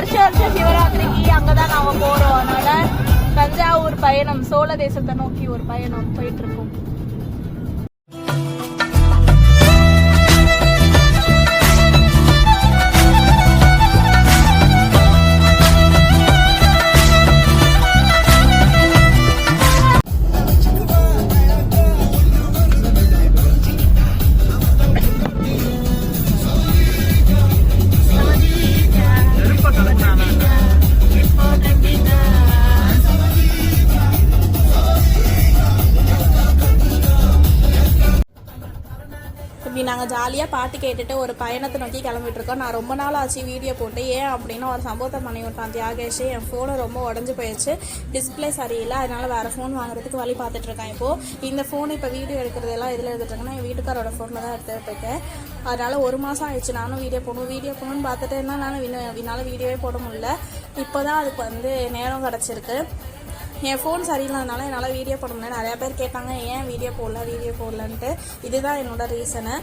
வருஷம் வருஷம் சிவராத்திரிக்கு அங்கதான் நாம போறோம். அதனால தஞ்சாவூர் பயணம் சோழ தேசத்தை நோக்கி ஒரு பயணம் போயிட்டு இப்படி நாங்கள் ஜாலியாக பாட்டு கேட்டுட்டு ஒரு பயணத்தை நோக்கி கிளம்பிட்டுருக்கோம். நான் ரொம்ப நாள் ஆச்சு வீடியோ போட்டு. ஏன் அப்படின்னா ஒரு சம்பவத்தை பண்ணி விட்டான் தியாகேஷ். என் ஃபோனு ரொம்ப உடஞ்சி போயிடுச்சு டிஸ்பிளே சரியில்லை. அதனால வேறு ஃபோன் வாங்குறதுக்கு வழி பார்த்துட்ருக்கேன் இப்போது இந்த ஃபோன் இப்போ வீடியோ எடுக்கிறதெல்லாம் இதில் எடுத்துட்டுருக்கேன்னா என் வீட்டுக்காரோட ஃபோனில் தான் எடுத்துகிட்டு இருக்கேன். அதனால் ஒரு மாதம் ஆயிடுச்சு. நானும் வீடியோ போடணும். வீடியோ போகணும்னு பார்த்துட்டு இருந்தால் நானும் வின்னால் என்னால் வீடியோவே போட முடியல. இப்போ தான் அதுக்கு வந்து நேரம் கிடச்சிருக்கு. என் ஃபோன் சரியில்லாதனால என்னால் வீடியோ போட முடியல. நிறையா பேர் கேட்டாங்க ஏன் வீடியோ போடல? வீடியோ போடலன்ட்டு. இதுதான் என்னோட ரீசனு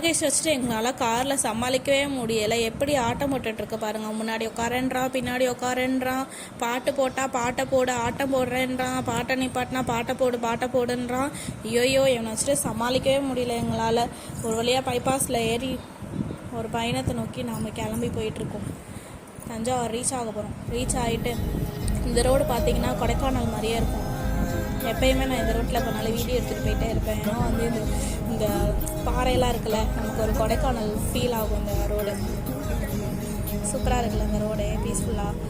இந்த வச்சுட்டு எங்களால் காரில் சமாளிக்கவே முடியலை. எப்படி ஆட்டம் போட்டுட்டு இருக்கு பாருங்க. முன்னாடி உட்காரன்றான் பின்னாடி உட்காரன்றான் பாட்டு போட்டால் பாட்டை போடு ஆட்டம் போடுறேன்றான் பாட்டை நிப்பாட்டினா பாட்டை போடு பாட்டை போடுன்றான் ஐயோயோ இவனை வச்சுட்டு சமாளிக்கவே முடியல எங்களால். ஒரு வழியாக பைபாஸில் ஏறி ஒரு பயணத்தை நோக்கி நாம் கிளம்பி போயிட்டுருக்கோம். தஞ்சாவூர் ரீச் ஆக போகிறோம் ரீச் ஆகிட்டு இந்த ரோடு பார்த்தீங்கன்னா கொடைக்கானல் மாதிரியே இருக்கும். எப்பயுமே நான் இந்த ரோட்டில் போனாலும் வீடியோ எடுத்துகிட்டு போயிட்டே இருப்பேன். ஏன்னா வந்து இந்த இந்த பாறையெல்லாம் இருக்குல்ல நமக்கு ஒரு கொடைக்கானல் ஃபீல் ஆகும் இந்த ரோடு சூப்பராக இருக்குல்ல இந்த ரோடு பீஸ்ஃபுல்லாக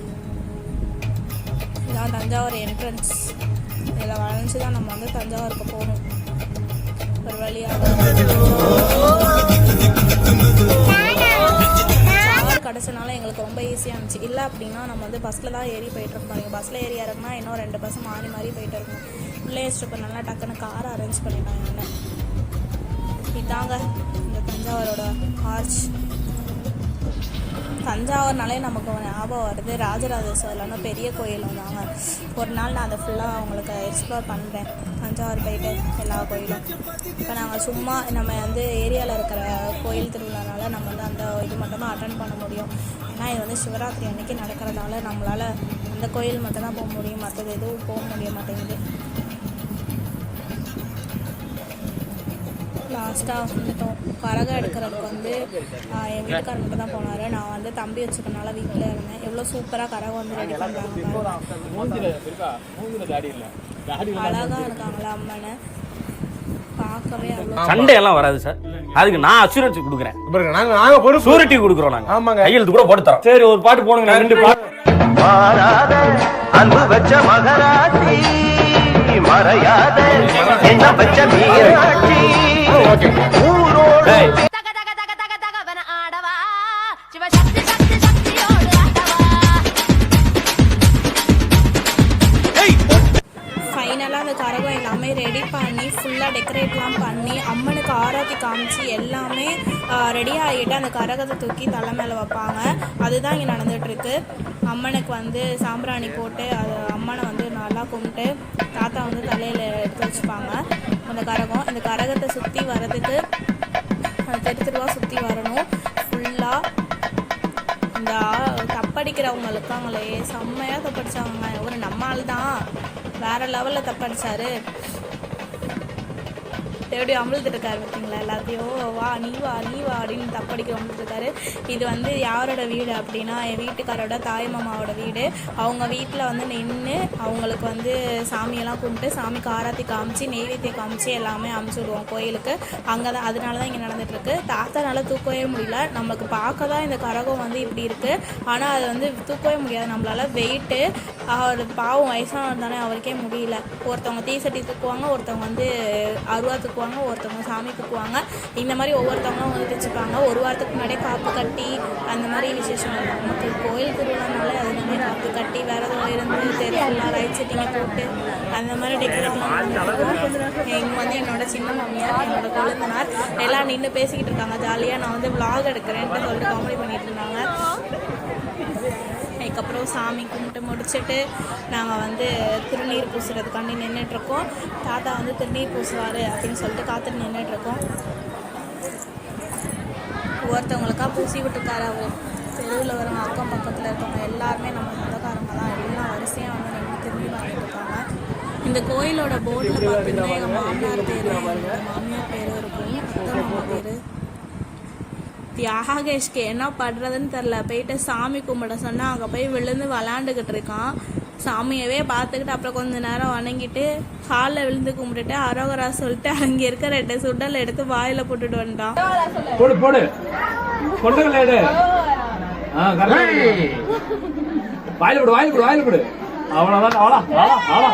இதான் தஞ்சாவூர் என்ட்ரன்ஸ் இதில் வளைஞ்சு தான் நம்ம வந்து தஞ்சாவூருக்கு போகணும். ஒரு வழியாக கார் கிடச்சனால எங்களுக்கு ரொம்ப ஈஸியாக இருந்துச்சு. இல்லை அப்படின்னா நம்ம வந்து பஸ்ஸில் தான் ஏறி போயிட்டு இருக்கோம் நீங்கள் பஸ்ஸில் ஏறி இறக்குனா இன்னும் ரெண்டு பஸ் மாறி மாறி போயிட்டு இருக்கோம் பிள்ளைய வச்சுட்டு நல்லா டக்குன்னு காரை அரேஞ்ச் பண்ணிட்டாங்க. என்ன இதாங்க இந்த தஞ்சாவூரோட ஆர்ச் தஞ்சாவூர்னாலே நமக்கு ஞாபகம் வருது. ராஜராஜ சோழன்னு பெரிய கோயில் வந்தாங்க ஒரு நாள் நான் அதை ஃபுல்லாக அவங்களுக்கு எக்ஸ்ப்ளோர் பண்ணுறேன் தஞ்சாவூர் போயிட்டு எல்லா கோயிலும். இப்போ நாங்கள் சும்மா நம்ம வந்து ஏரியாவில் இருக்கிற கோயில் திருவிழானால நம்ம வந்து அந்த இது மட்டும்தான் அட்டன் பண்ண முடியும். ஏன்னா இது வந்து சிவராத்திரி அன்னைக்கு நடக்கிறதால நம்மளால் அந்த கோயில் மட்டும்தான் போக முடியும். மற்றது எதுவும் போக முடிய மாட்டேங்குது. லாஸ்ட்டாக வந்துட்டோம். கரகம் எடுக்கிறதுக்கு வந்து என் வீட்டுக்காரர் மட்டும் தான் போனார். நான் வந்து தம்பி வச்சுக்கனால வீட்டில் இருந்தேன். எவ்வளோ சூப்பராக கரகம் வந்து ரெடி பண்ணுறாங்க அழகாக இருக்காங்களா அம்மனை? பார்க்கவே அவ்வளோ சண்டை எல்லாம் வராது சார். அதுக்கு நான் அசூரன்ஸ் கொடுக்குறேன். நாங்க நாங்க சூரிட்டி கொடுக்குறோம் நாங்க. ஆமாங்க. கையெழுத்து கூட போட்டு தரோம். சரி ஒரு பாட்டு போடுங்க ரெண்டு பாட்டு. அன்பு வச்ச மகராட்சி மறையாத என்ன வச்ச மீனாட்சி. ஆடவா? ஃபைனலாக அந்த கரகம் எல்லாமே ரெடி பண்ணி ஃபுல்லாக டெக்கரேட்லாம் பண்ணி அம்மனுக்கு ஆராத்தி காமிச்சு எல்லாமே ரெடி ஆகிட்டு அந்த கரகத்தை தூக்கி தலை மேலே வைப்பாங்க. அதுதான் இங்கே நடந்துகிட்ருக்கு அம்மனுக்கு வந்து சாம்பிராணி போட்டு அது அம்மனை வந்து நல்லா கும்பிட்டு தாத்தா வந்து தலையில் எடுத்து வச்சுப்பாங்க. அந்த கரகம் அந்த கரகத்தை சுற்றி வர்றதுக்கு தெரு தெருவாக சுற்றி வரணும். ஃபுல்லாக இந்த தப்படிக்கிறவங்க இருக்காங்களே செம்மையாக தப்படிச்சாங்க. ஒரு நம்ம தான் வேற லெவலில் தப்படிச்சாரு. எப்படி அமிழ்ந்துட்டு இருக்காரு பார்த்தீங்களா எல்லாத்தையும். வா நீ வா நீ வா அப்படின்னு தப்படிக்க அமிழ்ந்துட்டு இது வந்து யாரோட வீடு அப்படின்னா என் வீட்டுக்காரோட தாய் மாமாவோட வீடு. அவங்க வீட்டில் வந்து நின்று அவங்களுக்கு வந்து சாமியெல்லாம் கும்பிட்டு சாமிக்கு ஆராத்தி காமிச்சு நெய்வேத்தியம் காமிச்சு எல்லாமே அமுச்சு விடுவோம் கோயிலுக்கு. அங்கே தான் அதனால தான் இங்கே நடந்துட்டுருக்கு. தாத்தானால தூக்கவே முடியல. நம்மளுக்கு பார்க்க தான் இந்த கரகம் வந்து இப்படி இருக்குது ஆனால் அது வந்து தூக்கவே முடியாது. நம்மளால வெயிட்டு அவர் பாவம் வயசானவர் தானே அவருக்கே முடியல. ஒருத்தவங்க தீசட்டி தூக்குவாங்க ஒருத்தவங்க வந்து அருவா தூக்குவாங்க. தூக்குவாங்க ஒருத்தவங்க சாமி தூக்குவாங்க இந்த மாதிரி ஒவ்வொருத்தவங்களும் வந்து தைச்சிப்பாங்க. ஒரு வாரத்துக்கு முன்னாடியே காப்பு கட்டி அந்த மாதிரி விசேஷம் இருக்கும் நமக்கு கோயில் திருவிழானாலே அது காப்பு கட்டி விரதம் இருந்து தெரியலாம் ரைட் செட்டிங்க போட்டு அந்த மாதிரி டெக்கரேட்லாம் இங்கே வந்து என்னோட சின்ன மாமியார் என்னோட கொழுந்தனார் எல்லாம் நின்று பேசிக்கிட்டு இருக்காங்க. ஜாலியாக நான் வந்து vlog எடுக்கிறேன்ட்டு சொல்லிட்டு காமெடி பண்ணிட்டு இருந்தாங்க. அதுக்கப்புறம் சாமி கும்பிட்டு முடிச்சுட்டு நாங்கள் வந்து திருநீர் பூசுறதுக்காண்டி நின்றுட்டுருக்கோம் தாத்தா வந்து திருநீர் பூசுவார் அப்படின்னு சொல்லிட்டு காத்துட்டு நின்றுட்டுருக்கோம் ஒருத்தவங்களுக்கா பூசி விட்டுருக்காரு அவர். தெருவில் வரவங்க அக்கம் பக்கத்தில் இருக்கவங்க எல்லாருமே நம்ம சொந்தக்காரங்க தான் எல்லாம் வரிசையாக வந்து நின்று திரும்பி வாங்கிட்டு இருக்காங்க. இந்த கோயிலோட போர்டில் பார்த்தீங்கன்னா எங்கள் மாமனார் பேர் மாமியார் பேர் இருக்கும் அத்தை மாமா பேர். தியாகேஷ்க்கு என்ன பண்ணுறதுன்னு தெரில போயிட்டு சாமி கும்பிட சொன்னால் அங்கே போய் விழுந்து விளாண்டுக்கிட்டு இருக்கான். சாமியவே பார்த்துக்கிட்டு அப்புறம் கொஞ்ச நேரம் வணங்கிட்டு காலில் விழுந்து கும்பிட்டுட்டு அரோகரா சொல்லிட்டு அங்கே இருக்க ரெண்டு சுண்டல் எடுத்து வாயில் போட்டுட்டு வந்துட்டான். போடு போடு. வாயில போடு வாயில போடு வாயில போடு. அவ்வளவுதான் அவ்வளோ அவ்வளோ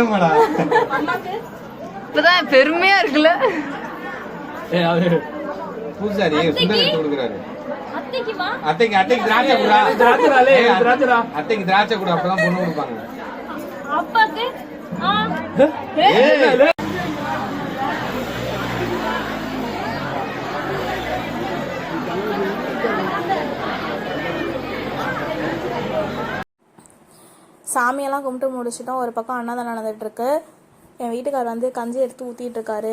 என்னடா இப்பதான் பெருமையா இருக்குல்ல. ஏ அது பூசாரி கொடுக்குறாரு. அத்தைக்கு அத்தைக்கு திராட்சை குடா. திராட்சைடா. அத்தைக்கு திராட்சை கூட அப்பதான் பொண்ணு கொடுப்பாங்க. அப்பாக்கு ஆ. ஏய், சாமியெல்லாம் கும்பிட்டு முடிச்சிட்டோம். ஒரு பக்கம் அன்னதானம் நடந்துட்டு இருக்கு. என் வீட்டுக்கார் வந்து கஞ்சி எடுத்து ஊற்றிட்டு இருக்காரு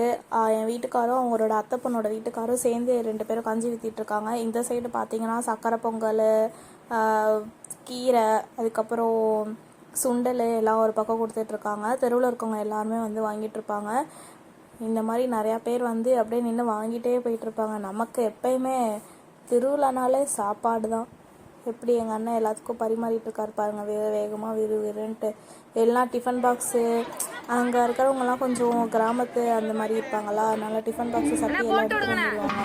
என் வீட்டுக்காரும் அவங்களோட அத்தை பொண்ணோட வீட்டுக்காரும் சேர்ந்து ரெண்டு பேரும் கஞ்சி ஊற்றிட்டு இருக்காங்க இந்த சைடு பார்த்தீங்கன்னா சக்கரை பொங்கல் கீரை அதுக்கப்புறம் சுண்டல் எல்லாம் ஒரு பக்கம் கொடுத்துட்ருக்காங்க தெருவில் இருக்கவங்க எல்லாருமே வந்து வாங்கிட்டு இருப்பாங்க இந்த மாதிரி நிறையா பேர் வந்து அப்படியே நின்று வாங்கிட்டே போயிட்டுருப்பாங்க. நமக்கு எப்பயுமே திருவிழானாலே சாப்பாடு தான் எப்படி எங்கள் அண்ணன் எல்லாத்துக்கும் பரிமாறிட்டு இருக்காரு பாருங்க. வேக வேகமாக விறு விறுன்ட்டு. எல்லாம் டிஃபன் பாக்ஸு அங்கே இருக்கிறவங்கலாம் கொஞ்சம் கிராமத்து அந்த மாதிரி இருப்பாங்களா அதனால டிஃபன் பாக்ஸு சட்டி எல்லாம் எடுத்துட்டு வந்துடுவாங்க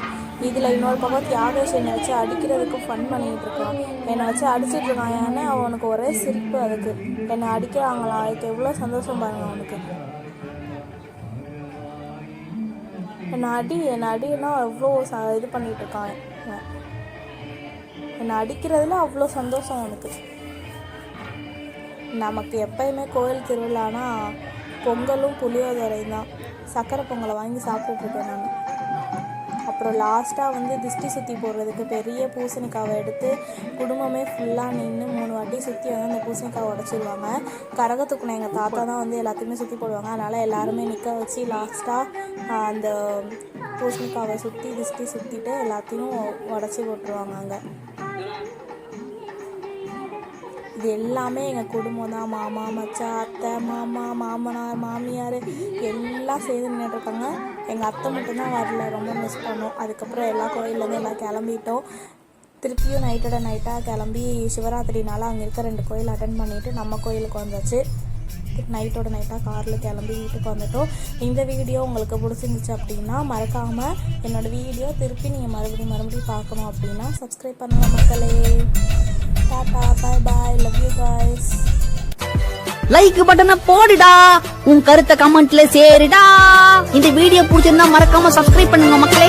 இதில் இன்னொரு பக்கம் தியாகேஷ் என்னை வச்சு அடிக்கிறதுக்கு ஃபன் பண்ணிட்டு இருக்கான். என்னை வச்சு அடிச்சிட்டு இருக்கான். ஏன்னா அவனுக்கு ஒரே சிரிப்பு அதுக்கு. என்னை அடிக்கிறாங்களா? அதுக்கு எவ்வளோ சந்தோஷம் பாருங்க அவனுக்கு. என்னை அடி என்னை அடின்னா அவ்வளோ ச இது பண்ணிட்டு இருக்கான். என்னை அடிக்கிறதுல அவ்வளோ சந்தோஷம் எனக்கு. நமக்கு எப்பயுமே கோயில் திருவிழானா பொங்கலும் புளியோதரையும் தான். சக்கரை பொங்கலை வாங்கி சாப்பிட்டுட்ருக்கேன் நான். அப்புறம் லாஸ்ட்டாக வந்து திஷ்டி சுற்றி போடுறதுக்கு பெரிய பூசணிக்காவை எடுத்து குடும்பமே ஃபுல்லாக நின்று மூணு வாட்டி சுற்றி வந்து அந்த பூசணிக்காவை உடச்சிடுவாங்க கரகத்துக்குன எங்கள் தாத்தா தான் வந்து எல்லாத்தையுமே சுற்றி போடுவாங்க. அதனால் எல்லாருமே நிற்க வச்சு லாஸ்ட்டாக அந்த பூசணிக்காவை சுற்றி திஷ்டி சுற்றிட்டு எல்லாத்தையும் உடச்சி போட்டுருவாங்க அங்கே. இது எல்லாமே எங்கள் குடும்பம் தான். மாமா மச்சான் அத்தை மாமா மாமனார் மாமியார் எல்லாம் சேர்ந்து நின்றுட்டுருக்காங்க எங்கள் அத்தை மட்டும்தான் வரல. ரொம்ப மிஸ் பண்ணோம். அதுக்கப்புறம் எல்லா கோயிலேருந்து எல்லாம் கிளம்பிட்டோம். திருப்பியும் நைட்டோட நைட்டாக கிளம்பி சிவராத்திரினால அங்கே இருக்க ரெண்டு கோயில் அட்டன் பண்ணிவிட்டு நம்ம கோயிலுக்கு வந்தாச்சு. நைட்டோட நைட்டாக காரில் கிளம்பி வீட்டுக்கு வந்துட்டோம். இந்த வீடியோ உங்களுக்கு பிடிச்சிருந்துச்சு அப்படின்னா மறக்காமல் என்னோடய வீடியோ திருப்பி நீங்கள் மறுபடியும் மறுபடியும் பார்க்கணும் அப்படின்னா சப்ஸ்கிரைப் பண்ணுங்கள் மக்களே. Tata bye bye love you guys like பட்டனை போடுடா. உன் கருத்தை கமெண்ட்ல சேருடா. இந்த வீடியோ பிடிச்சிருந்தா மறக்காம சப்ஸ்கிரைப் பண்ணுங்க மக்களே.